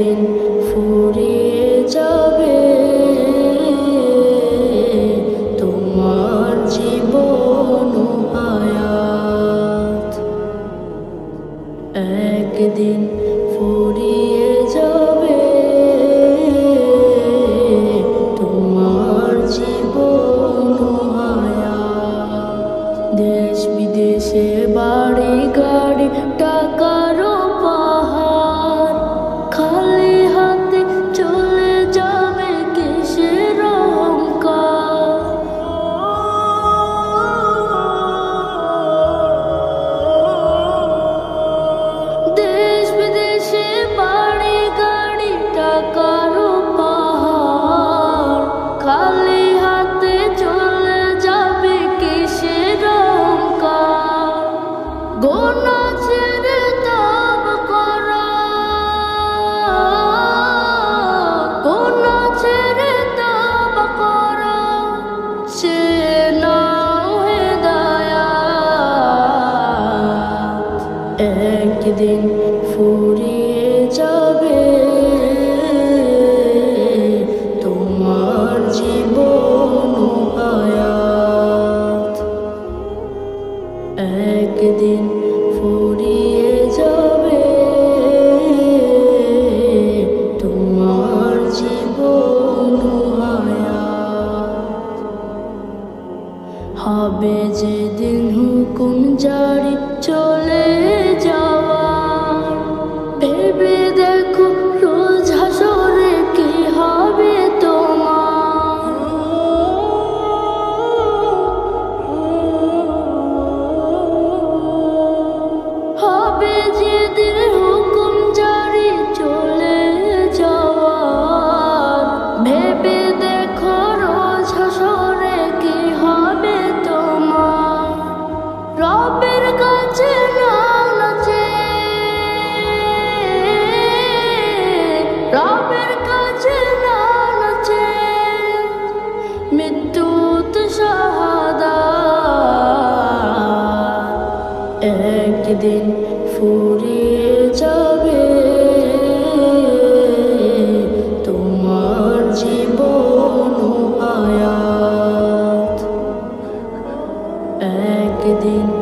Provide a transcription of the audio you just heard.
একদিন ফুরিয়ে যাবে। তোমার জীবন হায়াত একদিন ফুরিয়ে যাবে। তোমার জীবন হায়াত দেশ বিদেশে বাড়ি গাড়ি টাকারও একদিন ফুরিয়ে যাবে। তোমার জীবন হায়াত একদিন ফুরিয়ে যাবে। তোমার জীবন হায়াত হবে যেদিন হুকুম জারি চলে যাওয়া একদিন ফুরিয়ে যাবে। তোমার জীবন আয়াত। একদিন